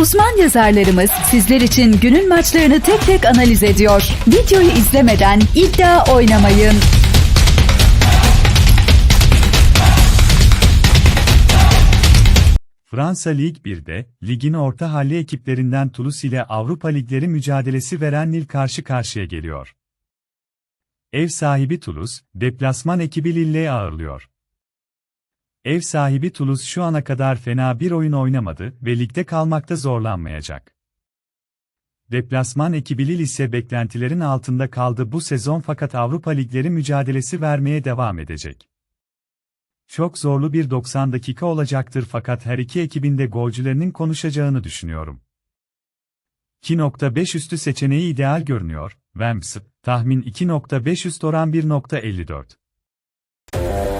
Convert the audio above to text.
Uzman yazarlarımız sizler için günün maçlarını tek tek analiz ediyor. Videoyu izlemeden iddia oynamayın. Fransa Lig 1'de, ligin orta halli ekiplerinden Toulouse ile Avrupa Ligleri mücadelesi veren Lille karşı karşıya geliyor. Ev sahibi Toulouse, deplasman ekibi Lille'yi ağırlıyor. Ev sahibi Toulouse şu ana kadar fena bir oyun oynamadı ve ligde kalmakta zorlanmayacak. Deplasman ekibi Lille ise beklentilerin altında kaldı bu sezon fakat Avrupa Ligleri mücadelesi vermeye devam edecek. Çok zorlu bir 90 dakika olacaktır fakat her iki ekibin de golcülerinin konuşacağını düşünüyorum. 2.5 üstü seçeneği ideal görünüyor. Vamps, tahmin 2.5 üst oran 1.54.